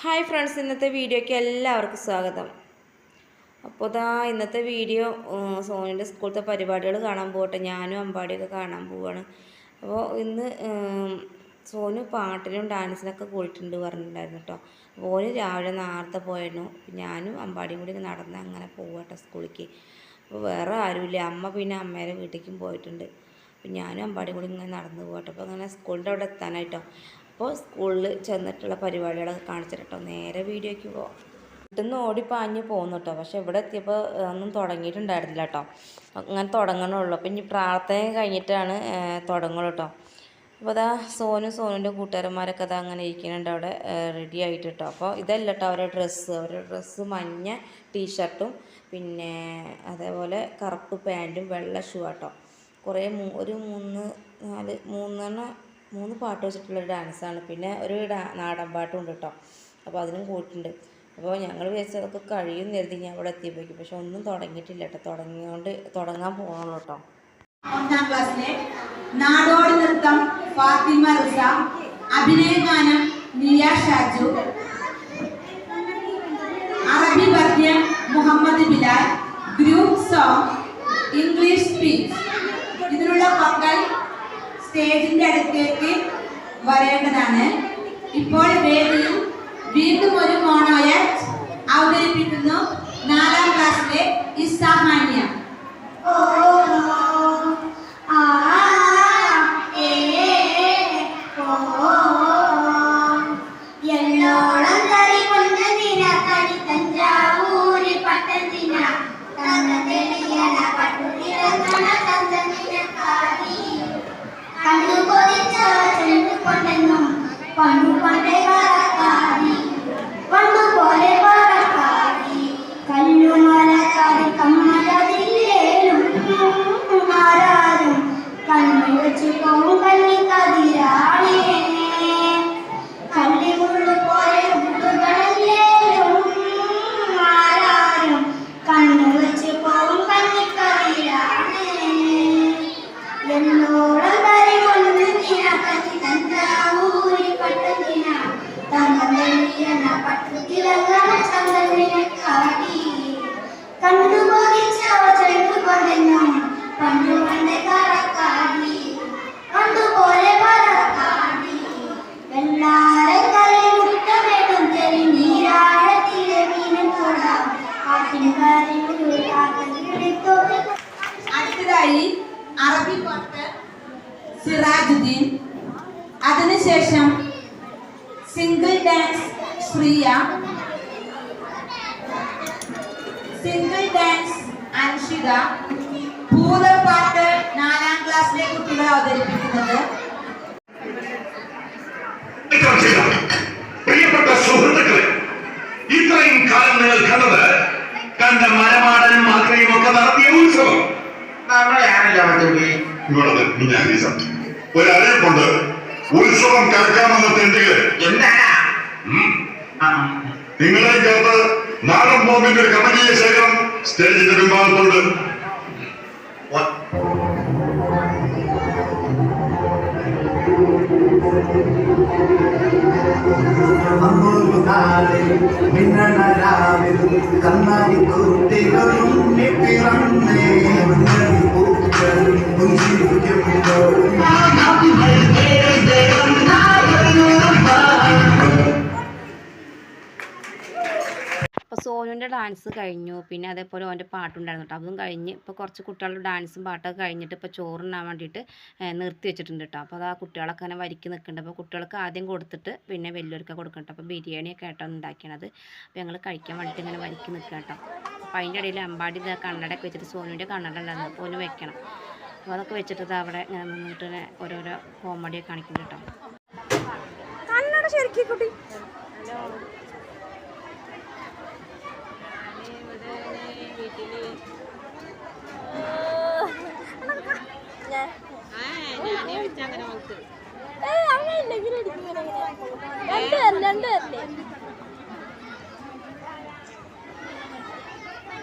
Hi friends ഇന്നത്തെ വീഡിയോയ്ക്ക് എല്ലാവർക്കും സ്വാഗതം. അപ്പോൾ ഇതാ ഇന്നത്തെ വീഡിയോ സോണിന്റെ സ്കൂളത്തെ പരിപാടികൾ കാണാൻ പോകട്ടെ. ഞാനും അമ്പാടിയൊക്കെ കാണാൻ പോവാണ്. അപ്പോൾ ഇന്ന് സോനു പാട്ടിനും ഡാൻസിനൊക്കെ കൂടിയിട്ടുണ്ട് പറഞ്ഞിട്ടുണ്ടായിരുന്നു കേട്ടോ. അപ്പോൾ ഓന് രാവിലെ നേരത്തെ പോയിരുന്നു. ഞാനും അമ്പാടിയും കൂടി നടന്ന് അങ്ങനെ പോവാട്ടോ സ്കൂളിലേക്ക്. അപ്പോൾ വേറെ ആരുമില്ല. അമ്മ പിന്നെ അമ്മേരെ വീട്ടിലേക്കും പോയിട്ടുണ്ട്. അപ്പോൾ ഞാനും അമ്പാടിയും കൂടി ഇങ്ങനെ നടന്നു പോകട്ടെ അപ്പോൾ അങ്ങനെ സ്കൂളിന്റെ അവിടെ എത്താനായിട്ടോ. അപ്പോൾ സ്കൂളിൽ ചെന്നിട്ടുള്ള പരിപാടികളൊക്കെ കാണിച്ചിട്ടോ നേരെ വീഡിയോയ്ക്ക് പോവാം. വീട്ടിൽ ഓടി പാഞ്ഞ് പോകുന്നു കേട്ടോ. പക്ഷെ ഇവിടെ എത്തിയപ്പോൾ ഒന്നും തുടങ്ങിയിട്ടുണ്ടായിരുന്നില്ല കേട്ടോ. അങ്ങനെ തുടങ്ങണുള്ളൂ. അപ്പം ഇനി പ്രാർത്ഥന കഴിഞ്ഞിട്ടാണ് തുടങ്ങുള്ളൂ കേട്ടോ. അപ്പോൾ അതാ സോനു സോനുന്റെ കൂട്ടുകാരന്മാരൊക്കെ അതാ അങ്ങനെ ഇരിക്കുന്നുണ്ട് അവിടെ റെഡി ആയിട്ട് കേട്ടോ. അപ്പോൾ ഇതല്ല കേട്ടോ അവരുടെ ഡ്രസ്സ് അവരുടെ ഡ്രസ്സ് മഞ്ഞ ടീഷർട്ടും പിന്നെ അതേപോലെ കറുപ്പ് പാന്റും വെള്ള ഷൂ ആട്ടോ കുറേ ഒരു മൂന്ന് നാല് മൂന്നെണ്ണം മൂന്ന് പാട്ട് വെച്ചിട്ടുള്ളൊരു ഡാൻസാണ്. പിന്നെ ഒരു നാടൻ പാട്ടും ഉണ്ട് കേട്ടോ അപ്പോൾ അതിനും കൂട്ടുണ്ട്. അപ്പോൾ ഞങ്ങൾ വിചാരിച്ചത് അതൊക്കെ കഴിയും കരുതി ഞാൻ അവിടെ എത്തിയപ്പോഴേക്കും. പക്ഷെ ഒന്നും തുടങ്ങിയിട്ടില്ല കേട്ടോ തുടങ്ങിയോണ്ട് തുടങ്ങാൻ പോകണം കേട്ടോ ഒന്നാം ക്ലാസ്സിലെ നാടോടി നൃത്തം ഫാത്തിമ റിസ അഭിനയഗാനം നിയ ഷാജു അറബി പദ്യം Muhammad Bilal group song English speech. സ്റ്റേജിന്റെ അടുത്തേക്ക് വരേണ്ടതാണ്. ഇപ്പോൾ വേദിയിൽ വീണ്ടും ഒരു മോണോയെ അവതരിപ്പിക്കുന്നു. കൊണ്ടെന്നും പണ്ടു പണ്ടേ പറക്കാരി പണ്ടു പോലെ പറക്കാരി കല്ലുമലക്കാരി കമ്മലതില്ലേലും ആരാരും കണ്ണു വെച്ചു പോകും കണ്ണിക്കതിരാണേ സിംഗിൾ ഡാൻസ് അൻഷിക ഭൂതപ്പാട്ട് നാലാം ക്ലാസ്സിലെ കുട്ടികൾ അവതരിപ്പിക്കുന്നത്. പ്രിയപ്പെട്ട സുഹൃത്തുക്കളെ ഇത്രയും കാലം നിങ്ങൾ കണ്ടത് കണ്ട മരമാടനും മാത്രയും ഒക്കെ നടത്തിയ ഉത്സവം. നമ്മളെയാണല്ലോ മറ്റുള്ളി ഇങ്ങോട്ടത് മിഞ്ഞാലീസം ഒരു അറിയിപ്പുണ്ട് ഉത്സവം കറക്കാമെന്ന തെണ്ടുകൾ. എന്താണ് നിങ്ങളെ ചേർത്ത് നാടൻ ബോംബിന്റെ ഒരു കമനീയ ശേഖരം സ്റ്റേജിന്റെ പിൻഭാഗത്തുണ്ട്. കണ്ണാടി കുട്ടികളും ഡാൻസ് കഴിഞ്ഞു. പിന്നെ അതേപോലെ ഓന്റെ പാട്ടുണ്ടായിരുന്നു കേട്ടോ അതും കഴിഞ്ഞ് ഇപ്പോൾ കുറച്ച് കുട്ടികളുടെ ഡാൻസും പാട്ടൊക്കെ കഴിഞ്ഞിട്ട് ഇപ്പോൾ ചോറുണ്ണാൻ വേണ്ടിയിട്ട് നിർത്തി വെച്ചിട്ടുണ്ട് കേട്ടോ അപ്പോൾ അത് ആ കുട്ടികളൊക്കെ അങ്ങനെ വരിക്ക് നിൽക്കുന്നുണ്ട് അപ്പോൾ കുട്ടികൾക്ക് ആദ്യം കൊടുത്തിട്ട് പിന്നെ വലിയവർക്ക് കൊടുക്കട്ടോ അപ്പോൾ ബിരിയാണിയൊക്കെ ആയിട്ടോ ഉണ്ടാക്കിയത് അപ്പോൾ ഞങ്ങൾ കഴിക്കാൻ വേണ്ടിയിട്ട് ഇങ്ങനെ വരിക്ക് നിൽക്കുക കേട്ടോ അപ്പോൾ അതിന്റെ ഇടയിൽ അമ്പാടി ഇതാ കണ്ണടയൊക്കെ വെച്ചിട്ട് സോനുവിന്റെ കണ്ണട ഉണ്ടായിരുന്നു അപ്പോൾ ഒന്ന് വെക്കണം. അപ്പോൾ അതൊക്കെ വെച്ചിട്ട് ഇത് അവിടെ ഇങ്ങനെ നിന്നിട്ട് ഇങ്ങനെ ഓരോരോ കോമഡിയൊക്കെ കാണിക്കുന്നുണ്ട് കേട്ടോ കണ്ണട ശരിക്കും കുട്ടി.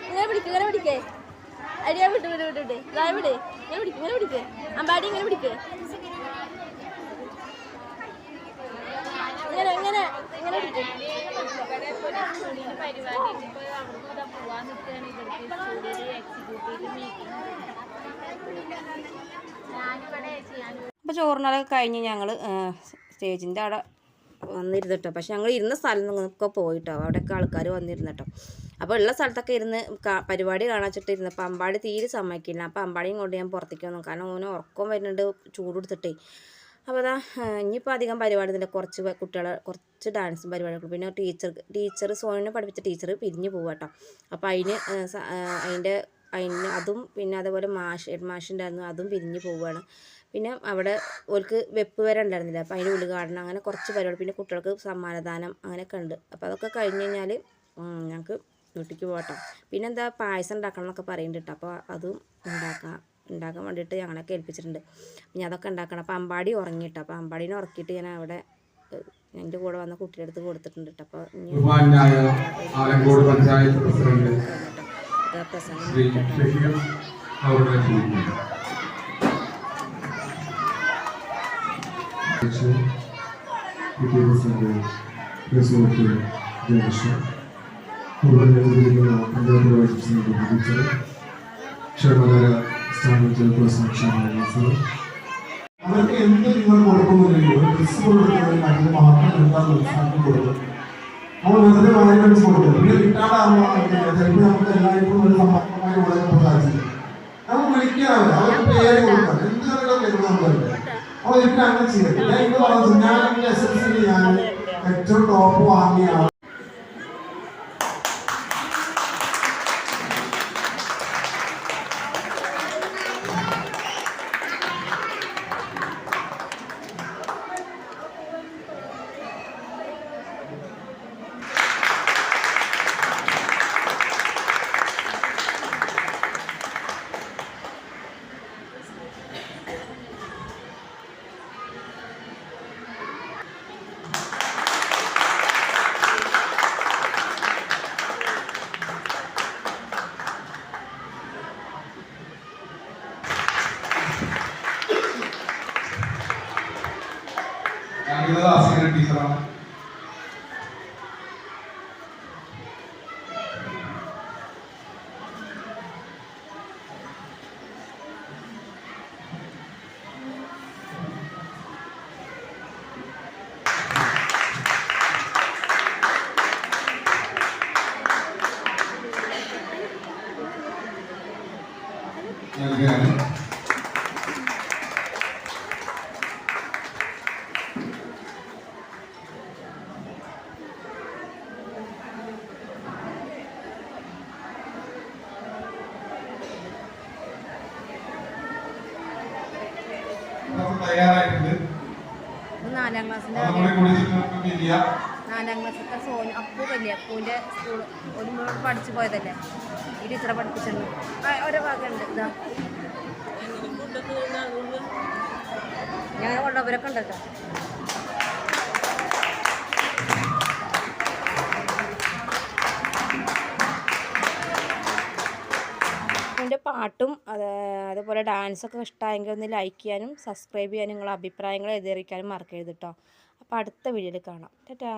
ഇങ്ങനെ പിടിക്ക് ഇങ്ങനെ പിടിക്കേ അടിയാ വിട്ട് വിട്ട് വിട്ട് വിട്ട് ഇതാ വിട് ഇങ്ങനെ പിടിക്ക് ഇങ്ങനെ പിടിക്ക് അമ്പാടി ഇങ്ങനെ പിടിക്ക് ഇങ്ങനെ ഇങ്ങനെ ഇങ്ങനെ പിടിക്ക്. അപ്പോൾ ചോറിനൊക്കെ കഴിഞ്ഞ് ഞങ്ങൾ സ്റ്റേജിന്റെ അവിടെ വന്നിരുന്നിട്ടോ. പക്ഷെ ഞങ്ങൾ ഇരുന്ന സ്ഥലം പോയിട്ടോ. അവിടെയൊക്കെ ആൾക്കാർ വന്നിരുന്നിട്ടോ. അപ്പോൾ ഉള്ള സ്ഥലത്തൊക്കെ ഇരുന്ന് പരിപാടി കാണാച്ചിട്ട് ഇരുന്നപ്പോൾ അമ്പാടി തീരെ സമ്മതിക്കില്ല. അപ്പോൾ അമ്പാടിയും കൊണ്ട് ഞാൻ പുറത്തേക്ക് വന്നു. കാരണം ഓന് ഉറക്കം വരുന്നുണ്ട് ചൂടെടുത്തിട്ടേ അപ്പോൾ അതാ ഇനിയിപ്പോൾ അധികം പരിപാടിയില്ല കുറച്ച് കുട്ടികളെ കുറച്ച് ഡാൻസും പരിപാടികളും പിന്നെ ടീച്ചർ ടീച്ചർ സോണിനെ പഠിപ്പിച്ച ടീച്ചർ പിരിഞ്ഞു പോകും കേട്ടോ അപ്പോൾ അതിന് അതിന്റെ അതിന് അതും പിന്നെ അതേപോലെ മാഷ് ഹെഡ് മാഷുണ്ടായിരുന്നു അതും പിരിഞ്ഞു പോവുകയാണ് പിന്നെ അവിടെ ഓർക്ക് വെപ്പ് വരെ ഉണ്ടായിരുന്നില്ല അപ്പോൾ അതിന് ഉദ്ഘാടനം അങ്ങനെ കുറച്ച് പരിപാടി. പിന്നെ കുട്ടികൾക്ക് സമ്മാനദാനം അങ്ങനെയൊക്കെ ഉണ്ട് അപ്പോൾ അതൊക്കെ കഴിഞ്ഞ് കഴിഞ്ഞാൽ ഞങ്ങൾക്ക് വീട്ടിലേക്ക് പോകട്ടോ പിന്നെ എന്താ പായസം ഉണ്ടാക്കണം എന്നൊക്കെ പറയുന്നുണ്ട് കേട്ടോ അപ്പോൾ അതും ഉണ്ടാക്കാം ഉണ്ടാക്കാൻ വേണ്ടിയിട്ട് ഞങ്ങളൊക്കെ ഏൽപ്പിച്ചിട്ടുണ്ട്. ഞാൻ അതൊക്കെ ഉണ്ടാക്കണം. അപ്പോൾ അമ്പാടി ഉറങ്ങിയിട്ട് അപ്പോൾ അമ്പാടീനെ ഉറക്കിയിട്ട് ഞാൻ അവിടെ എന്റെ കൂടെ വന്ന കുട്ടിയുടെ അടുത്ത് കൊടുത്തിട്ടുണ്ട് കേട്ടോ അപ്പോൾ പ്രസംഗം ക്ഷേമകര അവർക്ക് എന്ത് നിങ്ങൾ കൊടുക്കുന്നില്ലെങ്കിലും ഡ്രസ് കൊടുക്കുന്നതിന് അതിന് മാത്രം എന്താണ് ഉത്സാഹം കൊടുക്കുന്നത് നമ്മൾ വെറുതെ വാങ്ങി വെച്ച് കൊടുക്കും പിന്നെ കിട്ടാണ്ടാകുമ്പോൾ ചിലപ്പോൾ നമുക്ക് എല്ലാവർക്കും ഒരു സമ്പർക്കമായി കൊടുക്കാൻ സാധിച്ചില്ല നമ്മൾ വിളിക്കാറില്ല. അവർക്ക് പേര് കൊടുക്കാം. എന്ത് കറികളോ അവർ അപ്പോൾ എനിക്ക് അങ്ങനെ ഞാൻ ഇന്ന് പറഞ്ഞു ഞാൻ എന്റെ എസ് എൽ ഞാൻ ഏറ്റവും ടോപ്പ് വാങ്ങിയ இதுதான் ஆசிரியர் டீச்சராக നാലാം ക്ലാസ്സിലത്തെ സോനു അപ്പു വലിയ അപ്പൂന്റെ സ്കൂൾ ഒരു പഠിച്ചു പോയതല്ലേ? ഈ ടീച്ചറെ പഠിപ്പിച്ചിട്ടുണ്ട് ഓരോ ഭാഗമുണ്ട്. ഇതാ. ഞാൻ കൊണ്ടവരൊക്കെ ഉണ്ട് കേട്ടോ എന്റെ പാട്ടും അത് അതുപോലെ ഡാൻസൊക്കെ ഇഷ്ടമായെങ്കിൽ ഒന്ന് ലൈക്ക് ചെയ്യാനും സബ്സ്ക്രൈബ് ചെയ്യാനും നിങ്ങളുടെ അഭിപ്രായങ്ങൾ എഴുതിയിരിക്കാനും മറക്കരുത് കേട്ടോ അപ്പോൾ അടുത്ത വീഡിയോയിൽ കാണാം. ടാറ്റാ.